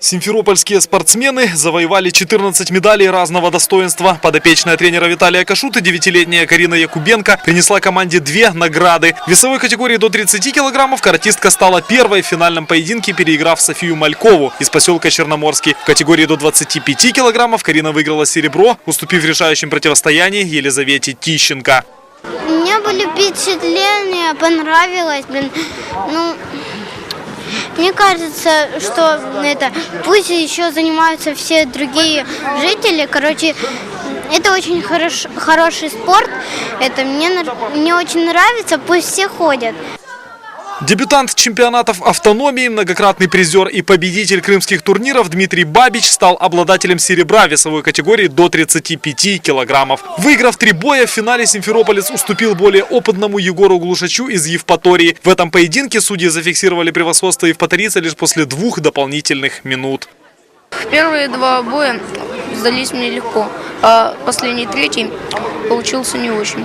Симферопольские спортсмены завоевали 14 медалей разного достоинства. Подопечная тренера Виталия Кашуты, девятилетняя Карина Якубенко, принесла команде две награды. В весовой категории до 30 килограммов каратистка стала первой в финальном поединке, переиграв Софию Малькову из поселка Черноморский. В категории до 25 килограммов Карина выиграла серебро, уступив в решающем противостоянии Елизавете Тищенко. Меня были впечатления, понравилось, блин. Ну, мне кажется, что это пусть еще занимаются все другие жители. Короче, это очень хорош, хороший спорт. Это мне, мне очень нравится, пусть все ходят. Дебютант чемпионатов автономии, многократный призер и победитель крымских турниров Дмитрий Бабич стал обладателем серебра весовой категории до 35 килограммов. Выиграв три боя, в финале Симферополис уступил более опытному Егору Глушачу из Евпатории. В этом поединке судьи зафиксировали превосходство евпаторийца лишь после двух дополнительных минут. Первые два боя сдались мне легко, а последний третий получился не очень.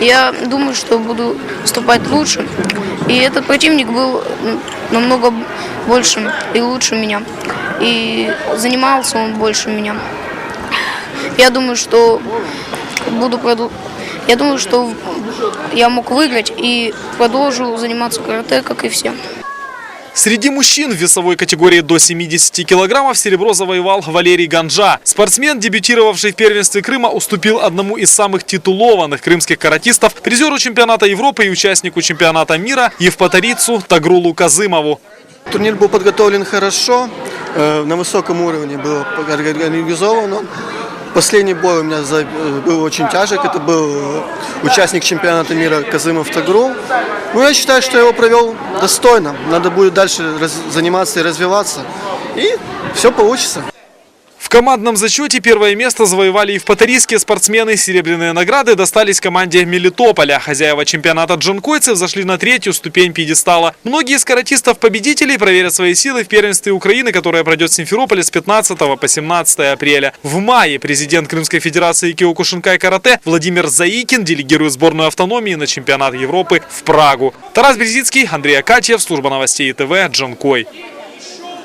Я думаю, что буду выступать лучше. И этот противник был намного больше и лучше меня. И занимался он больше меня. Я думаю, что буду продол- Я думаю, что я мог выиграть и продолжу заниматься карате, как и все. Среди мужчин в весовой категории до 70 килограммов серебро завоевал Валерий Ганжа. Спортсмен, дебютировавший в первенстве Крыма, уступил одному из самых титулованных крымских каратистов, призеру чемпионата Европы и участнику чемпионата мира Евпаторийцу Тагрулу Казымову. Турнир был подготовлен хорошо, э, на высоком уровне был организован. Последний бой у меня э, был очень тяжек. Это был участник чемпионата мира Казымов Тагру. Ну, я считаю, что я его провел достойно. Надо будет дальше заниматься и развиваться. И все получится. В командном зачете первое место завоевали евпаторийские спортсмены. Серебряные награды достались команде Мелитополя. Хозяева чемпионата джанкойцев зашли на третью ступень пьедестала. Многие из каратистов-победителей проверят свои силы в первенстве Украины, которое пройдет в Симферополе с 15 по 17 апреля. В мае президент Крымской Федерации Киокушинкай карате Владимир Заикин делегирует сборную автономии на чемпионат Европы в Прагу. Тарас Березицкий, Андрей Акатьев, служба новостей ТВ, Джанкой.